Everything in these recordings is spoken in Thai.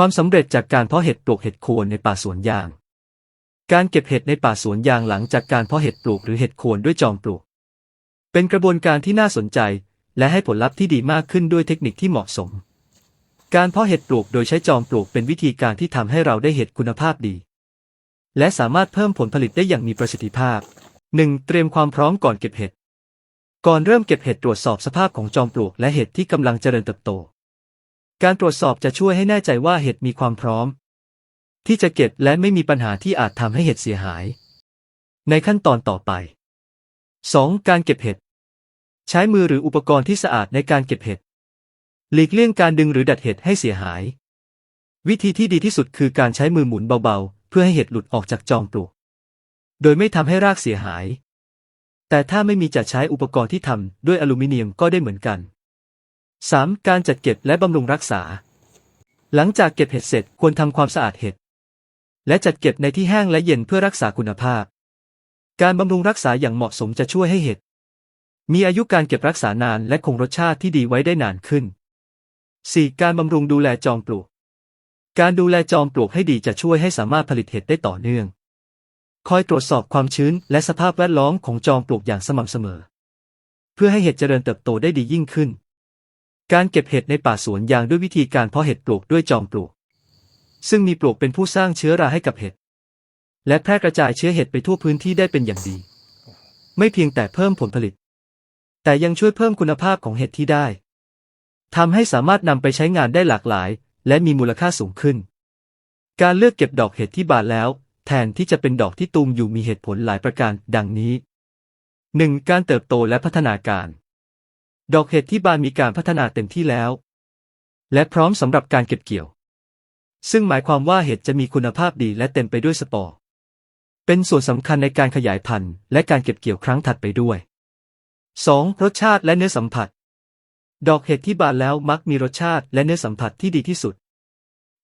ความสำเร็จจากการเพาะเห็ดปลูกเห็ดโคนในป่าสวนยาง การเก็บเห็ดในป่าสวนยางหลังจากการเพาะเห็ดปลูกหรือเห็ดโคนด้วยจอมปลวกเป็นกระบวนการที่น่าสนใจ และให้ผลลัพธ์ที่ดีมากขึ้นด้วยเทคนิคที่เหมาะสม การเพาะเห็ดปลูกโดยใช้จอมปลวกเป็นวิธีการที่ทำให้เราได้เห็ดคุณภาพดี และสามารถเพิ่มผลผลิตได้อย่างมีประสิทธิภาพ 1. เตรียมความพร้อมก่อนเก็บเห็ด ก่อนเริ่มเก็บเห็ดตรวจสอบสภาพของจอมปลวกและเห็ดที่กำลังเจริญเติบโต การตรวจสอบจะช่วยให้แน่ใจว่าเห็ดมีความพร้อม ที่จะเก็บและไม่มีปัญหาที่อาจทำให้เห็ดเสียหาย ในขั้นตอนต่อไป 2. การเก็บเห็ด ใช้มือหรืออุปกรณ์ที่สะอาดในการเก็บเห็ด หลีกเลี่ยงการดึงหรือดัดเห็ดให้เสียหาย วิธีที่ดีที่สุดคือการใช้มือหมุนเบาๆ เพื่อให้เห็ดหลุดออกจากจอมปลวก โดยไม่ทำให้รากเสียหาย แต่ถ้าไม่มีจะใช้อุปกรณ์ที่ทำด้วยอลูมิเนียมก็ได้เหมือนกัน 3. การจัดเก็บและบำรุงรักษา หลังจากเก็บเห็ดเสร็จควรทำความสะอาดเห็ด และจัดเก็บในที่แห้งและเย็นเพื่อรักษาคุณภาพ การบำรุงรักษาอย่างเหมาะสมจะช่วยให้เห็ด มีอายุการเก็บรักษานานและคงรสชาติที่ดีไว้ได้นานขึ้น 4. การบำรุงดูแลจอมปลวก การดูแลจอมปลวกให้ดีจะช่วยให้สามารถผลิตเห็ดได้ต่อเนื่อง คอยตรวจสอบความชื้นและสภาพแวดล้อมของจอมปลวกอย่างสม่ำเสมอ เพื่อให้เห็ดเจริญเติบโตได้ดียิ่งขึ้น การเก็บเห็ดในป่าสวนยางด้วยวิธีการเพาะเห็ดปลูกด้วยจอมปลวกซึ่งมีปลวกเป็นผู้สร้างเชื้อราให้กับเห็ด และแพร่กระจายเชื้อเห็ดไปทั่วพื้นที่ได้เป็นอย่างดี ไม่เพียงแต่เพิ่มผลผลิต แต่ยังช่วยเพิ่มคุณภาพของเห็ดที่ได้ทำให้สามารถนำไปใช้งานได้หลากหลาย และมีมูลค่าสูงขึ้น การเลือกเก็บดอกเห็ดที่บานแล้ว แทนที่จะเป็นดอกที่ตูมอยู่มีเหตุผลหลายประการ ดังนี้ 1. การเติบโตและพัฒนาการ ดอกเห็ดที่บานมีการพัฒนาเต็มที่แล้ว และพร้อมสำหรับการเก็บเกี่ยว ซึ่งหมายความว่าเห็ดจะมีคุณภาพดีและเต็มไปด้วยสปอร์ เป็นส่วนสำคัญในการขยายพันธุ์ และการเก็บเกี่ยวครั้งถัดไปด้วย 2. รสชาติและเนื้อสัมผัส ดอกเห็ดที่บานแล้วมักมีรสชาติและเนื้อสัมผัสที่ดีที่สุด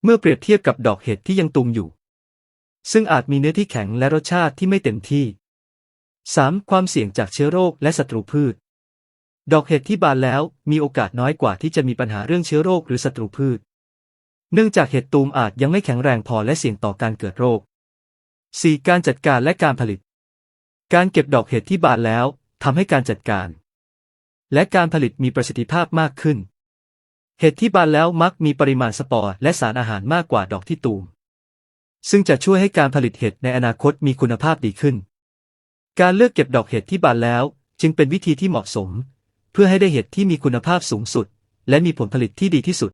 เมื่อเปรียบเทียบกับดอกเห็ดที่ยังตุมอยู่ ซึ่งอาจมีเนื้อที่แข็งและรสชาติที่ไม่เต็มที่ 3. ความเสี่ยงจากเชื้อโรคและศัตรูพืช ดอกเห็ดที่บานแล้วมีโอกาสน้อยกว่าที่จะมีปัญหาเรื่องเชื้อโรคหรือศัตรูพืช เนื่องจากเห็ดตูมอาจยังไม่แข็งแรงพอและเสี่ยงต่อการเกิดโรค 4. การจัดการและการผลิต การเก็บดอกเห็ดที่บานแล้วทำให้การจัดการ และการผลิตมีประสิทธิภาพมากขึ้น เห็ดที่บานแล้วมักมีปริมาณสปอร์และสารอาหารมากกว่าดอกที่ตูม ซึ่งจะช่วยให้การผลิตเห็ดในอนาคตมีคุณภาพดีขึ้น การเลือกเก็บดอกเห็ดที่บานแล้ว จึงเป็นวิธีที่เหมาะสม เพื่อให้ได้เห็ดที่มีคุณภาพสูงสุด และมีผลผลิตที่ดีที่สุด